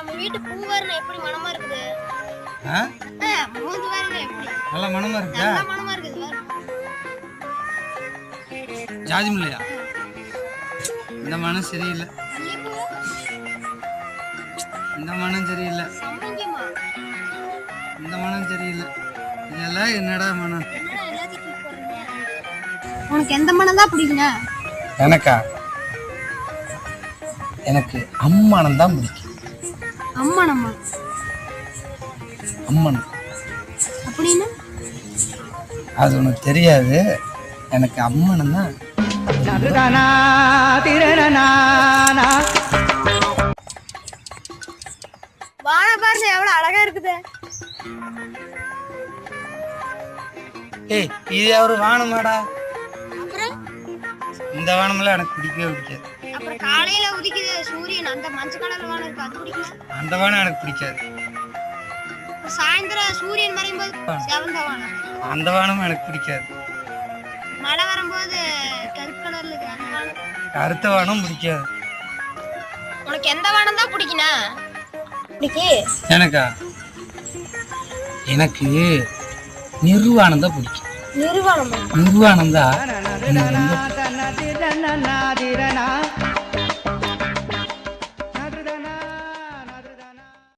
நம்ம வீட்டு எப்படி மனமா இருக்குது? மூஞ்சி வரணும் எப்படி? நல்ல மனமா இருக்கா நல்ல மனமா இருக்குது பாரு. ஜாதி இல்லையா இந்த மனம் சரியில்லை. இந்த மனம் சரியில்லை. இந்த மனம் சரியில்லை. இதெல்லாம் என்னடா மனம்? உனக்கு எந்த மனம் தான் பிடிக்குங்க? எனக்கா? எனக்கு அம்மானம் தான் பிடிக்கும். அம்மா நம்ம அம்மனம் அப்படின்னு? அது உனக்கு தெரியாது. எனக்கு அம்மனம் தான். வாழை பாருங்க எவ்வளவு அழகா இருக்குது. ஏய் இது ஒரு வானமாடா? இந்த வானமெல்லாம் எனக்கு பிடிக்கவே பிடிக்காது. அப்புறம் காலையில உதிக்குது சூரியன் அந்த மஞ்சள் கலர் வானம் இருக்கு அது பிடிக்கும் அந்த வானம் எனக்கு பிடிக்காது. சாயந்தரம் சூரியன் மறையும் போது செவந்த வானம். அந்த வானமும் எனக்கு பிடிக்காது. மழை வரும்போது கருப்பு கலர்ல இருக்கு அந்த வானம். கருத்த வானம் பிடிக்காது. உனக்கு எந்த வானம் தான் பிடிக்குனா பிடிக்கு எனக்கா? எனக்கு நிர்வாணம் தான் பிடிக்கும். நிறுவனம் நிர்வாணம் தான் எனக்கு ரொம்ப